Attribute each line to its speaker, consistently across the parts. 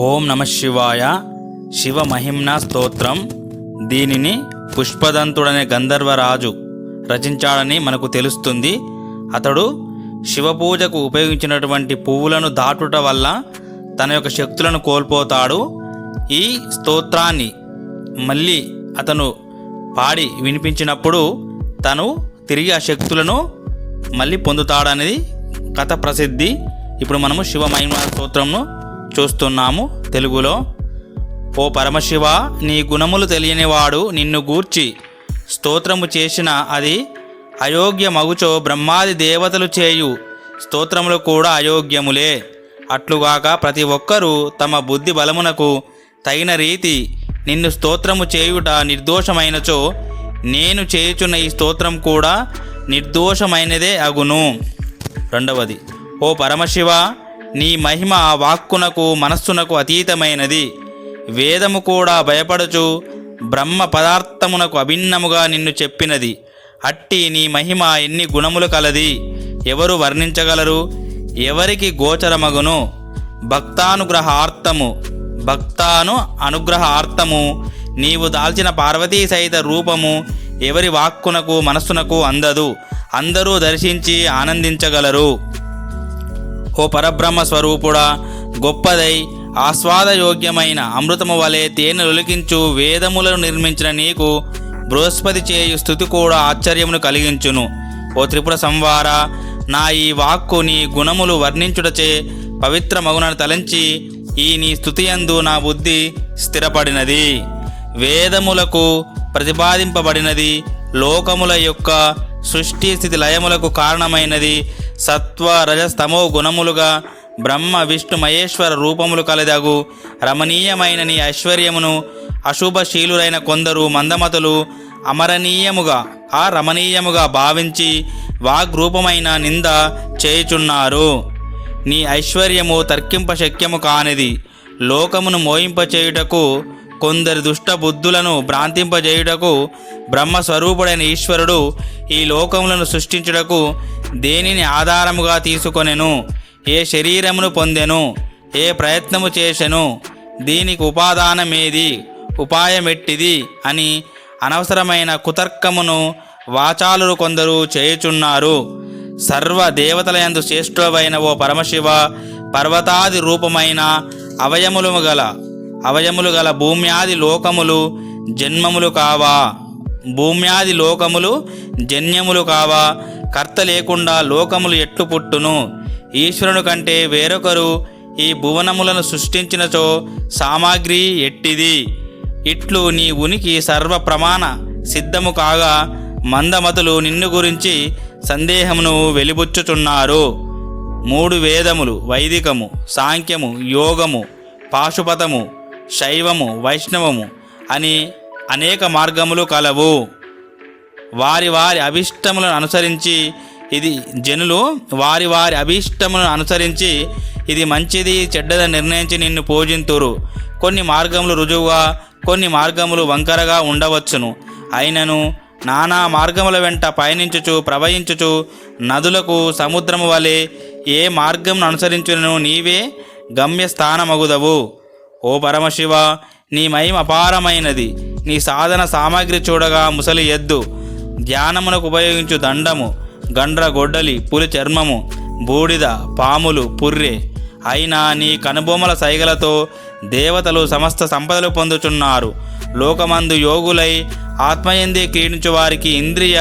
Speaker 1: ఓం నమ శివాయ. శివ మహిమ్నా స్తోత్రం. దీనిని పుష్పదంతుడనే గంధర్వరాజు రచించాడని మనకు తెలుస్తుంది. అతడు శివపూజకు ఉపయోగించినటువంటి పువ్వులను దాటుట వల్ల తన యొక్క శక్తులను కోల్పోతాడు. ఈ స్తోత్రాన్ని మళ్ళీ అతను పాడి వినిపించినప్పుడు తను తిరిగి ఆ శక్తులను మళ్ళీ పొందుతాడనేది కథ ప్రసిద్ధి. ఇప్పుడు మనము శివ మహిమ స్తోత్రంను చూస్తున్నాము. తెలుగులో ఓ పరమశివ నీ గుణములు తెలియనివాడు నిన్ను గూర్చి స్తోత్రము చేసిన అది అయోగ్యమగుచో బ్రహ్మాది దేవతలు చేయు స్తోత్రములు కూడా అయోగ్యములే. అట్లుగాక ప్రతి ఒక్కరూ తమ బుద్ధి బలమునకు తగిన రీతి నిన్ను స్తోత్రము చేయుట నిర్దోషమైనచో నేను చేయుచున్న ఈ స్తోత్రం కూడా నిర్దోషమైనదే అగును. రెండవది ఓ పరమశివ నీ మహిమ వాక్కునకు మనస్సునకు అతీతమైనది. వేదము కూడా భయపడుచు బ్రహ్మ పదార్థమునకు అభిన్నముగా నిన్ను చెప్పినది. అట్టి నీ మహిమ ఎన్ని గుణములు కలది ఎవరు వర్ణించగలరు ఎవరికి గోచరమగును. భక్తానుగ్రహార్థము భక్తాను అనుగ్రహార్థము నీవు దాల్చిన పార్వతీ సహిత రూపము ఎవరి వాక్కునకు మనస్సునకు అందదు. అందరూ దర్శించి ఆనందించగలరు. ఓ పరబ్రహ్మ స్వరూపుడా గొప్పదై ఆస్వాదయోగ్యమైన అమృతము వలె తేనె ఉలికించు వేదములను నిర్మించిన నీకు బృహస్పతి చేయు స్థుతి కూడా ఆశ్చర్యమును కలిగించును. ఓ త్రిపుర సంవార నా ఈ వాక్కు నీ గుణములు వర్ణించుటచే పవిత్ర మగునను తలంచి ఈ నీ స్థుతియందు నా బుద్ధి స్థిరపడినది. వేదములకు ప్రతిపాదింపబడినది లోకముల యొక్క సృష్టి స్థితి లయములకు కారణమైనది సత్వ రజస్తమో గుణములుగా బ్రహ్మ విష్ణు మహేశ్వర రూపములు కలదగు రమణీయమైన నీ ఐశ్వర్యమును అశుభశీలురైన కొందరు మందమతులు అమరణీయముగా ఆ రమణీయముగా భావించి వాగ్రూపమైన నింద చేయుచున్నారు. నీ ఐశ్వర్యము తర్కింప శక్యము కానిది లోకమును మోయింపచేయుటకు కొందరి దుష్ట బుద్ధులను భ్రాంతింపజేయుటకు బ్రహ్మస్వరూపుడైన ఈశ్వరుడు ఈ లోకములను సృష్టించుటకు దేనిని ఆధారముగా తీసుకొనెను? ఏ శరీరమును పొందెను? ఏ ప్రయత్నము చేసెను? దీనికి ఉపాదానమేది? ఉపాయమెట్టిది? అని అనవసరమైన కుతర్కమును వాచాలు కొందరు చేయుచున్నారు. సర్వ దేవతలయందు శ్రేష్ఠమైన ఓ పరమశివ పర్వతాది రూపమైన అవయములు గల అవయములు గల భూమ్యాది లోకములు జన్మములు కావా? భూమ్యాది లోకములు జన్యములు కావా? కర్త లేకుండా లోకములు ఎట్టు పుట్టును? ఈశ్వరుని కంటే వేరొకరు ఈ భువనములను సృష్టించినచో సామాగ్రి ఎట్టిది? ఇట్లు నీ ఉనికి సర్వ ప్రమాణ సిద్ధము కాగా మందమతులు నిన్ను గురించి సందేహమును వెలిబుచ్చుచున్నారు. మూడు వేదములు వైదికము సాంఖ్యము యోగము పాశుపతము శైవము వైష్ణవము అని అనేక మార్గములు కలవు. వారి వారి అభిష్టములను అనుసరించి ఇది జనులు వారి వారి అభిష్టములను అనుసరించి ఇది మంచిది చెడ్డదని నిర్ణయించి నిన్ను పూజింతురు. కొన్ని మార్గములు రుజువుగా కొన్ని మార్గములు వంకరగా ఉండవచ్చును. అయినను నానా మార్గముల వెంట పయనించుచు ప్రవహించుచు నదులకు సముద్రము వలె ఏ మార్గమును అనుసరించును నీవే గమ్యస్థానమగుదవు. ఓ పరమశివ నీ మహిమ అపారమైనది. నీ సాధన సామాగ్రి చూడగా ముసలి ఎద్దు. ధ్యానమునకు ఉపయోగించు దండము గండ్ర గొడ్డలి పులి చర్మము బూడిద పాములు పుర్రె. అయినా నీ కనుబొమ్మల సైగలతో దేవతలు సమస్త సంపదలు పొందుచున్నారు. లోకమందు యోగులై ఆత్మయందే క్రీడించు వారికి ఇంద్రియ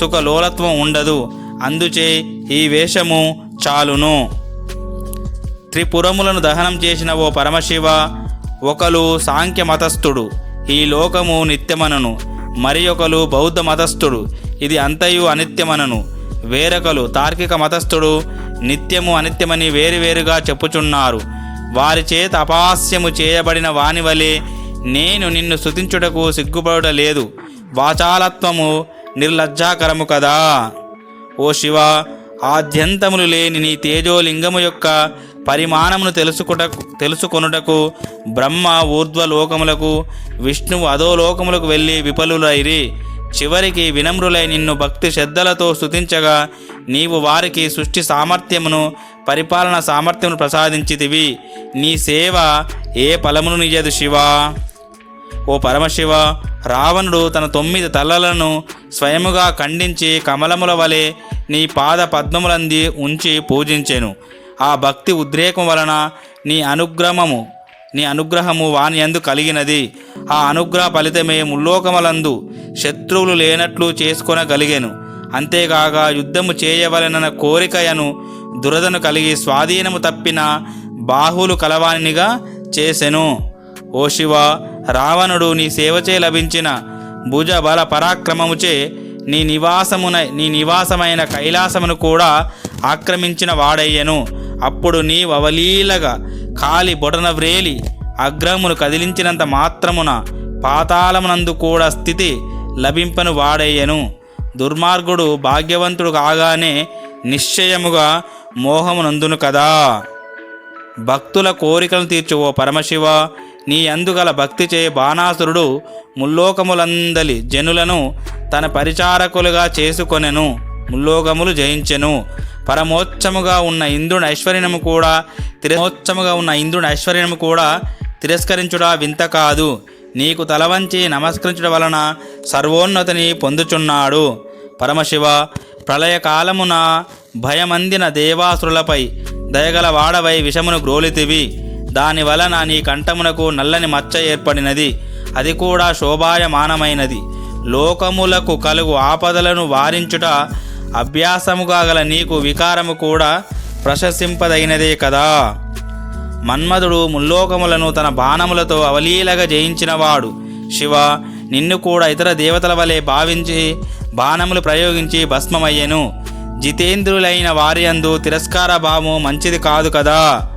Speaker 1: సుఖలోలత్వం ఉండదు. అందుచే ఈ వేషము చాలును. త్రిపురములను దహనం చేసిన ఓ పరమశివ ఒకలు సాంఖ్య మతస్థుడు. ఈ లోకము నిత్యమనను. మరి ఒకలు బౌద్ధ మతస్థుడు. ఇది అంతయు అనిత్యమనను. వేరొకలు తార్కిక మతస్థుడు. నిత్యము అనిత్యమని వేరువేరుగా చెప్పుచున్నారు. వారి చేత అపాస్యము చేయబడిన వాని వలె నేను నిన్ను స్తుతించుటకు సిగ్గుపడుట లేదు వాచాలత్వము నిర్లజ్జాకరము కదా. ఓ శివ ఆద్యంతములు లేని నీ తేజోలింగము యొక్క పరిమాణమును తెలుసుకుటకు తెలుసుకొనుటకు బ్రహ్మ ఊర్ధ్వలోకములకు విష్ణువు అధోలోకములకు వెళ్ళి విఫలులైరి. చివరికి వినమ్రులై నిన్ను భక్తి శ్రద్ధలతో స్థుతించగా నీవు వారికి సృష్టి సామర్థ్యమును పరిపాలన సామర్థ్యమును ప్రసాదించితివి. నీ సేవ ఏ ఫలమును నిజదు శివా. ఓ పరమశివ రావణుడు తన తొమ్మిది తలలను స్వయముగా ఖండించి కమలముల వలె నీ పాద పద్మములంది ఉంచి పూజించెను. ఆ భక్తి ఉద్రేకం వలన నీ అనుగ్రహము నీ అనుగ్రహము వాని యందు కలిగినది. ఆ అనుగ్రహ ఫలితమే ముల్లోకములందు శత్రువులు లేనట్లు చేసుకొనగలిగాను. అంతేకాక యుద్ధము చేయవలనన్న కోరికయను దురదను కలిగి స్వాధీనము తప్పిన బాహులు కలవానిగా చేసెను. ఓ శివ రావణుడు నీ సేవచే లభించిన భుజ బల పరాక్రమముచే నీ నివాసమున నీ నివాసమైన కైలాసమును కూడా ఆక్రమించిన వాడయ్యను. అప్పుడు నీ అవలీలగా కాలి బొటన వ్రేలి అగ్రమును కదిలించినంత మాత్రమున పాతాళమునందు కూడా స్థితి లభింపను వాడయ్యను. దుర్మార్గుడు భాగ్యవంతుడు కాగానే నిశ్చయముగా మోహమునందును కదా. భక్తుల కోరికలను తీర్చు ఓ పరమశివ నీ అందుగల భక్తి చే బాణాసురుడు ముల్లోకములందలి జనులను తన పరిచారకులుగా చేసుకొనెను. ముల్లోకములు జయించెను. పరమోచ్చముగా ఉన్న ఇంద్రుని ఐశ్వర్యము కూడా తిరమోచ్చముగా ఉన్న ఇంద్రుని ఐశ్వర్యము కూడా తిరస్కరించుడా వింత కాదు. నీకు తలవంచి నమస్కరించడం వలన సర్వోన్నతిని పొందుచున్నాడు. పరమశివ ప్రళయకాలమున భయమందిన దేవాసురులపై దయగల వాడవై విషమును గ్రోలితివి. దాని వలన నీ కంఠమునకు నల్లని మచ్చ ఏర్పడినది. అది కూడా శోభాయమానమైనది. లోకములకు కలుగు ఆపదలను వారించుట అభ్యాసముగా గల నీకు వికారము కూడా ప్రశంసింపదగినదే కదా. మన్మధుడు ముల్లోకములను తన బాణములతో అవలీలగా జయించినవాడు. శివ నిన్ను కూడా ఇతర దేవతల వలె భావించి బాణములు ప్రయోగించి భస్మమయ్యెను. జితేంద్రులైన వారియందు తిరస్కార భావము మంచిది కాదు కదా.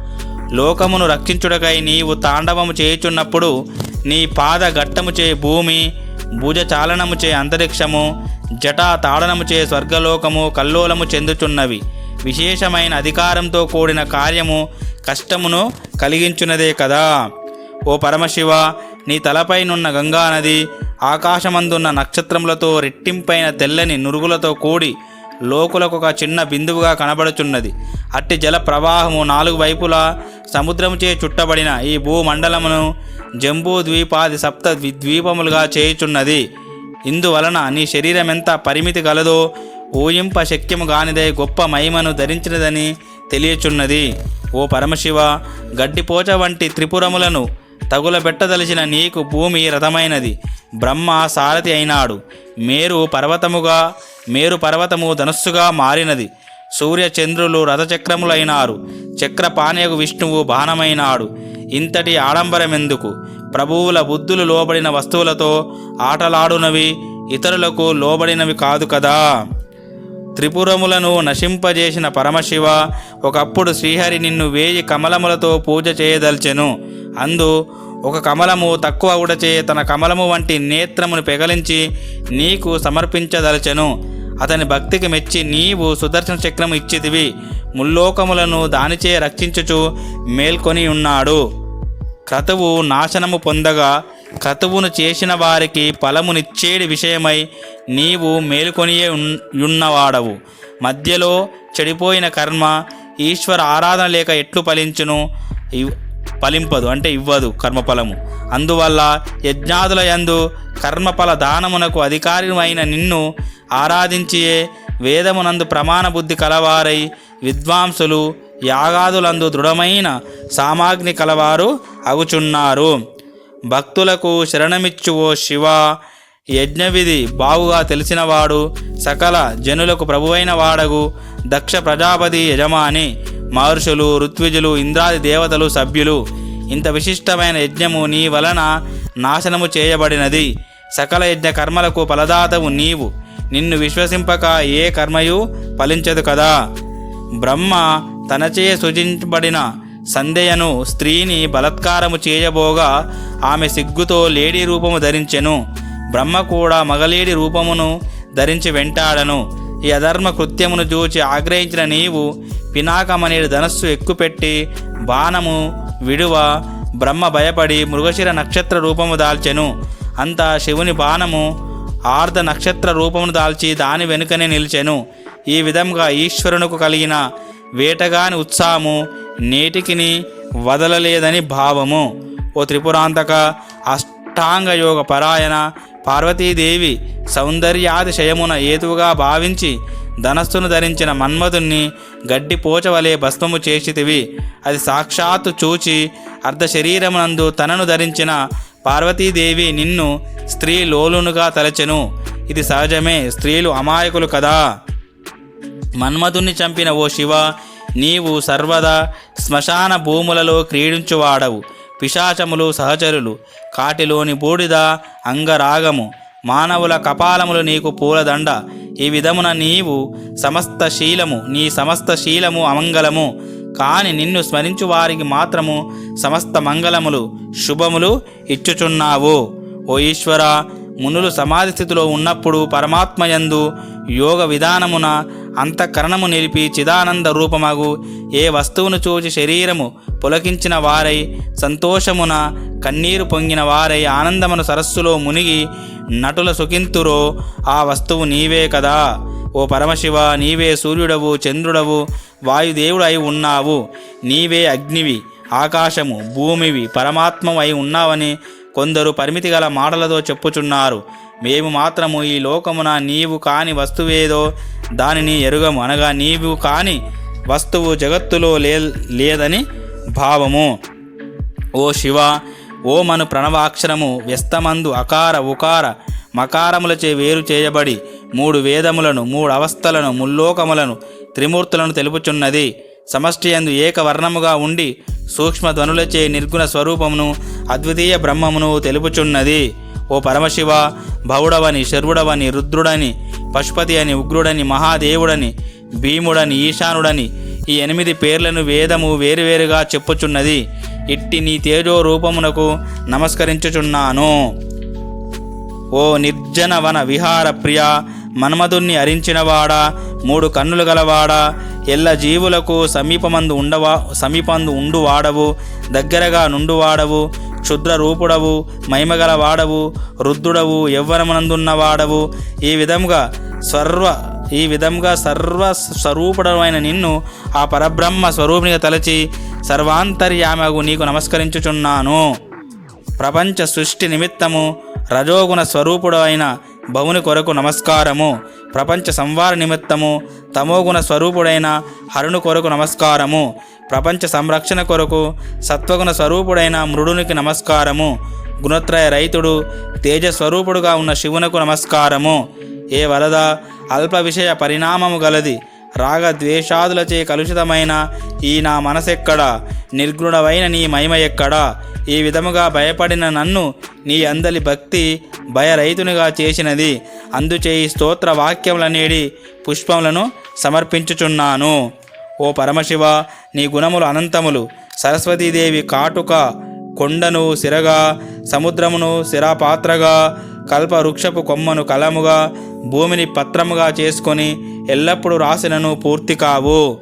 Speaker 1: లోకమును రక్షించుడకై నీవు తాండవము చేయుచున్నప్పుడు నీ పాద ఘట్టము చే భూమి భుజ చాలనము చే అంతరిక్షము జటా తాడనముచే స్వర్గలోకము కల్లోలము చెందుచున్నవి. విశేషమైన అధికారంతో కూడిన కార్యము కష్టమును కలిగించున్నదే కదా. ఓ పరమశివ నీ తలపైనున్న గంగానది ఆకాశమందున్న నక్షత్రములతో రెట్టింపైన తెల్లని నురుగులతో కూడి లోకులకు ఒక చిన్న బిందువుగా కనబడుచున్నది. అట్టి జల ప్రవాహము నాలుగు వైపులా సముద్రముచే చుట్టబడిన ఈ భూమండలమును జంబూ ద్వీపాది సప్త ద్వీ- ద్వీపములుగా చేయుచున్నది. ఇందువలన నీ శరీరం ఎంత పరిమితి గలదో ఊయింప శక్యము కానిదే గొప్ప మహిమను ధరించినదని తెలియచున్నది. ఓ పరమశివ గడ్డిపోచ వంటి త్రిపురములను తగులబెట్టదలిచిన నీకు భూమి రథమైనది. బ్రహ్మ సారథి అయినాడు. మేరు పర్వతముగా మేరు పర్వతము ధనస్సుగా మారినది. సూర్యచంద్రులు రథచక్రములైనారు. చక్రపాణ్యకు విష్ణువు బాణమైనాడు. ఇంతటి ఆడంబరమెందుకు? ప్రభువుల బుద్ధులు లోబడిన వస్తువులతో ఆటలాడునవి ఇతరులకు లోబడినవి కాదు కదా? త్రిపురములను నశింపజేసిన పరమశివ ఒకప్పుడు శ్రీహరి నిన్ను వేయి కమలములతో పూజ చేయదల్చెను. అందు ఒక కమలము తక్కువ ఉడచే తన కమలము వంటి నేత్రమును పెగలించి నీకు సమర్పించదలచెను. అతని భక్తికి మెచ్చి నీవు సుదర్శన చక్రము ఇచ్చితివి ముల్లోకములను దానిచే రక్షించుచు మేల్కొని ఉన్నాడు. క్రతువు నాశనము పొందగా క్రతువును చేసిన వారికి ఫలమునిచ్చేడి విషయమై నీవు మేలుకొనియే ఉన్నవాడవు. మధ్యలో చెడిపోయిన కర్మ ఈశ్వర ఆరాధన లేక ఎట్లు ఫలించును? ఇవ్- ఫలింపదు అంటే ఇవ్వదు కర్మఫలము. అందువల్ల యజ్ఞాదుల యందు కర్మఫల దానమునకు అధికారిమైన నిన్ను ఆరాధించియే వేదమునందు ప్రమాణ బుద్ధి కలవారై విద్వాంసులు యాగాదులందు దృఢమైన సామాగ్ని కలవారు అగుచున్నారు. భక్తులకు శరణమిచ్చు ఓ శివ యజ్ఞవిధి బావుగా తెలిసినవాడు సకల జనులకు ప్రభువైన వాడగు దక్ష ప్రజాపతి యజమాని మహర్షులు ఋత్విజులు ఇంద్రాది దేవతలు సభ్యులు. ఇంత విశిష్టమైన యజ్ఞము నీ వలన నాశనము చేయబడినది. సకల యజ్ఞ కర్మలకు ఫలదాతవు నీవు. నిన్ను విశ్వసింపక ఏ కర్మయు ఫలించదు కదా. బ్రహ్మ తనచే సృజించబడిన సందేయను స్త్రీని బలత్కారము చేయబోగా ఆమె సిగ్గుతో లేడీ రూపము ధరించెను. బ్రహ్మ కూడా మగలేడి రూపమును ధరించి వెంటాడను. ఈ అధర్మ కృత్యమును చూచి ఆగ్రహించిన నీవు పినాకమనే ధనస్సు ఎక్కుపెట్టి బాణము విడువ బ్రహ్మ భయపడి మృగశిర నక్షత్ర రూపము దాల్చెను. అంతా శివుని బాణము ఆర్ధ నక్షత్ర రూపమును దాల్చి దాని వెనుకనే నిలిచెను. ఈ విధంగా ఈశ్వరునకు కలిగిన వేటగాని ఉత్సాహము నేటికిని వదలలేదని భావము. ఓ త్రిపురాంతక అష్టాంగ యోగ పరాయణ పార్వతీదేవి సౌందర్యాతిశయమున ఏతువుగా భావించి ధనస్సును ధరించిన మన్మధుణ్ణి గడ్డి పోచవలే భస్మము చేసితివి. అది సాక్షాత్తు చూచి అర్ధ శరీరమునందు తనను ధరించిన పార్వతీదేవి నిన్ను స్త్రీ లోలునుగా తలచెను. ఇది సహజమే స్త్రీలు అమాయకులు కదా. మన్మధుణ్ణి చంపిన ఓ శివ నీవు సర్వదా శ్మశాన భూములలో క్రీడించువాడవు. పిశాచములు సహచరులు కాటిలోని బూడిద అంగరాగము. మానవుల కపాలములు నీకు పూలదండ. ఈ విధమున నీవు సమస్త శీలము నీ సమస్త శీలము అమంగళము. కాని నిన్ను స్మరించు వారికి మాత్రము సమస్త మంగళములు శుభములు ఇచ్చుచున్నావు. ఓ ఈశ్వర మునులు సమాధి స్థితిలో ఉన్నప్పుడు పరమాత్మయందు యోగ విధానమున అంతఃకరణము నిలిపి చిదానంద రూపమగు ఏ వస్తువును చూచి శరీరము పులకించిన వారై సంతోషమున కన్నీరు పొంగిన వారై ఆనందమున సరస్సులో మునిగి నటుల సుఖింతురో ఆ వస్తువు నీవే కదా. ఓ పరమశివ నీవే సూర్యుడవు చంద్రుడవు వాయుదేవుడు అయి ఉన్నావు. నీవే అగ్నివి ఆకాశము భూమివి పరమాత్మ అయి ఉన్నావని కొందరు పరిమితి గల మాటలతో చెప్పుచున్నారు. మేము మాత్రము ఈ లోకమున నీవు కాని వస్తువేదో దానిని ఎరుగము. అనగా నీవు కాని వస్తువు జగత్తులో లే లేదని భావము. ఓ శివ ఓ మను ప్రణవాక్షరము వ్యస్తమందు అకార ఉకార మకారములచే వేరు చేయబడి మూడు వేదములను మూడు అవస్థలను ముల్లోకములను త్రిమూర్తులను తెలుపుచున్నది. సమష్టి యందు ఏకవర్ణముగా ఉండి సూక్ష్మ ధ్వనులచే నిర్గుణ స్వరూపమును అద్వితీయ బ్రహ్మమును తెలుపుచున్నది. ఓ పరమశివ భవుడవని శర్వుడవని రుద్రుడని పశుపతి అని ఉగ్రుడని మహాదేవుడని భీముడని ఈశానుడని ఈ ఎనిమిది పేర్లను వేదము వేరువేరుగా చెప్పుచున్నది. ఇట్టి నీ తేజో రూపమునకు నమస్కరించుచున్నాను. ఓ నిర్జన వన విహార ప్రియ మన్మధుణ్ణి అరించినవాడా మూడు కన్నులు గలవాడా ఎల్ల జీవులకు సమీపమందు ఉండవా సమీపందు ఉండువాడవు దగ్గరగా నుండువాడవు క్షుద్ర రూపుడవు మహిమగల వాడవు రుద్రుడవు యవ్వనమునందున్నవాడవు. ఈ విధంగా సర్వ ఈ విధంగా సర్వ స్వరూపుడమైన నిన్ను ఆ పరబ్రహ్మ స్వరూపినిగా తలచి సర్వాంతర్యామగు నీకు నమస్కరించుచున్నాను. ప్రపంచ సృష్టి నిమిత్తము రజోగుణ స్వరూపుడు అయిన భవుని కొరకు నమస్కారము. ప్రపంచ సంవార నిమిత్తము తమోగుణ స్వరూపుడైన హరుని కొరకు నమస్కారము. ప్రపంచ సంరక్షణ కొరకు సత్వగుణ స్వరూపుడైన మృడునికి నమస్కారము. గుణత్రయ రైతుడు తేజస్వరూపుడుగా ఉన్న శివునకు నమస్కారము. ఏ వరద అల్ప విషయ పరిణామము గలది? రాగ ద్వేషాదులచే కలుషితమైన ఈ నా మనసెక్కడ? నిర్గుణమైన నీ మహిమ ఎక్కడ ఈ విధముగా భయపడిన నన్ను నీ అందలి భక్తి భయరహితునిగా చేసినది. అందుచే ఈ స్తోత్ర వాక్యములనేడి పుష్పములను సమర్పించుచున్నాను. ఓ పరమశివ నీ గుణములు అనంతములు. సరస్వతీదేవి కాటుక కొండను సిరగా సముద్రమును సిరాపాత్రగా కల్ప వృక్షపు కొమ్మను కలముగా భూమిని పత్రముగా చేసుకొని ఎల్లప్పుడూ రాసినను పూర్తి కావు.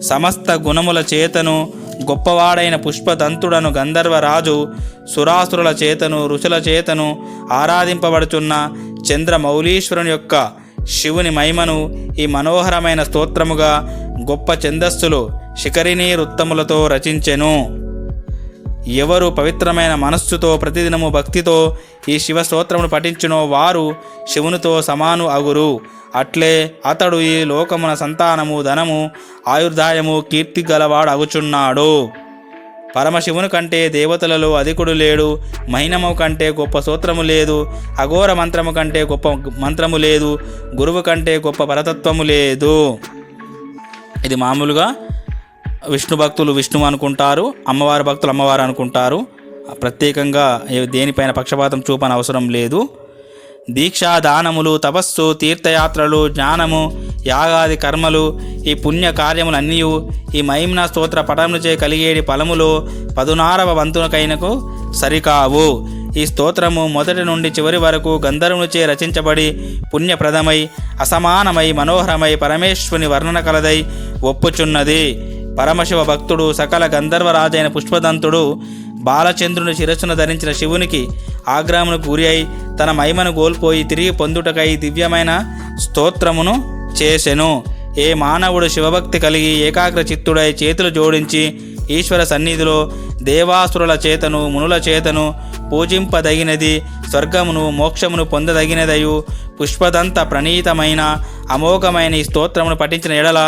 Speaker 1: సమస్త గుణముల చేతను గొప్పవాడైన పుష్పదంతుడను గంధర్వరాజు సురాసురుల చేతను ఋషుల చేతను ఆరాధింపబడుచున్న చంద్రమౌళీశ్వరుని యొక్క శివుని మహిమను ఈ మనోహరమైన స్తోత్రముగా గొప్ప ఛందస్సులు శిఖరిణీ వృత్తములతో రచించెను. ఎవరు పవిత్రమైన మనస్సుతో ప్రతిదినము భక్తితో ఈ శివ స్తోత్రమును పఠించునో వారు శివునితో సమాను అగురు. అట్లే అతడు ఈ లోకమున సంతానము ధనము ఆయుర్దాయము కీర్తి గలవాడు అగుచున్నాడు పరమశివుని కంటే దేవతలలో అధికుడు లేడు. మహినము కంటే గొప్ప సూత్రము లేదు. అఘోర మంత్రము కంటే గొప్ప మంత్రము లేదు. గురువు కంటే గొప్ప పరతత్వము లేదు. ఇది మామూలుగా విష్ణు భక్తులు విష్ణువు అనుకుంటారు అమ్మవారి భక్తులు అమ్మవారు అనుకుంటారు. ప్రత్యేకంగా దేనిపైన పక్షపాతం చూపని అవసరం లేదు. దీక్షా దానములు తపస్సు తీర్థయాత్రలు జ్ఞానము యాగాది కర్మలు ఈ పుణ్య కార్యములన్నీ ఈ మహిమ్న స్తోత్ర పటములచే కలిగేడి ఫలములు పదునారవ వంతునకైనకు సరికావు. ఈ స్తోత్రము మొదటి నుండి చివరి వరకు గంధర్వునిచే రచించబడి పుణ్యప్రదమై అసమానమై మనోహరమై పరమేశ్వరుని వర్ణన కలదై ఒప్పుచున్నది. పరమశివ భక్తుడు సకల గంధర్వరాజైన పుష్పదంతుడు బాలచంద్రుని శిరస్సును ధరించిన శివునికి ఆగ్రహమును గురి అయి తన మహిమను కోల్పోయి తిరిగి పొందుటకై దివ్యమైన స్తోత్రమును చేసెను. ఏ మానవుడు శివభక్తి కలిగి ఏకాగ్ర చిత్తుడై చేతులు జోడించి ఈశ్వర సన్నిధిలో దేవాసురుల చేతను మునుల చేతను పూజింపదగినది స్వర్గమును మోక్షమును పొందదగినదయు పుష్పదంత ప్రణీతమైన అమోఘమైన ఈ స్తోత్రమును పఠించిన ఎడల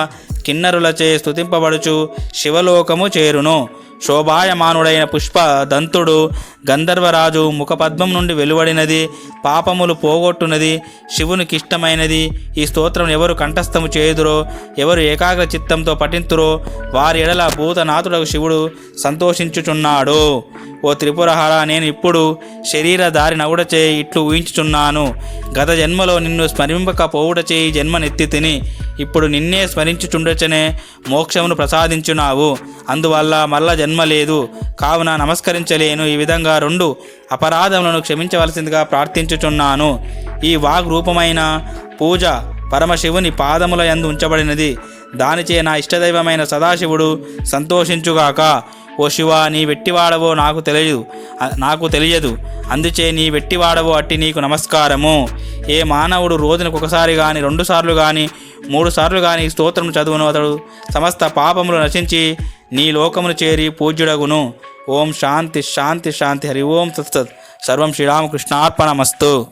Speaker 1: కిన్నరులచే స్థుతింపబడుచు శివలోకము చేరును. శోభాయమానుడైన పుష్ప దంతుడు గంధర్వరాజు ముఖపద్మం నుండి వెలువడినది పాపములు పోగొట్టునది శివునికిష్టమైనది. ఈ స్తోత్రం ఎవరు కంఠస్థము చేయుదురో ఎవరు ఏకాగ్ర చిత్తంతో పఠింతురో వారి ఎడల భూతనాథుడకు శివుడు సంతోషించుచున్నాడు. ఓ త్రిపురహర నేను ఇప్పుడు శరీర దారి నవ్వుడచే ఇట్లు ఊహించుచున్నాను. గత జన్మలో నిన్ను స్మరింపకపోవుటచే ఈ జన్మనెత్తి తిని ఇప్పుడు నిన్నే స్మరించుచుండచనే మోక్షమును ప్రసాదించున్నావు అందువల్ల మల్ల జన్మ లేదు కావున నమస్కరించలేను. ఈ విధంగా రెండు అపరాధములను క్షమించవలసిందిగా ప్రార్థించుచున్నాను. ఈ వాగ్ రూపమైన పూజ పరమశివుని పాదముల యందు ఉంచబడినది. దానిచే నా ఇష్టదైవమైన సదాశివుడు సంతోషించుగాక. ఓ శివ నీ వెట్టివాడవో నాకు తెలియదు. నాకు తెలియదు. అందుచే నీ వెట్టివాడవో అట్టి నీకు నమస్కారము. ఏ మానవుడు రోజునకు ఒకసారి కానీ రెండుసార్లు కానీ మూడు సార్లు కానీ స్తోత్రం చదువును అతడు. సమస్త పాపములు నశించి నీ లోకమును చేరి పూజ్యుడగును. ఓం శాంతి శాంతి శాంతి. హరి ఓం తత్సత్ సర్వం శ్రీరామకృష్ణార్పణమస్తు.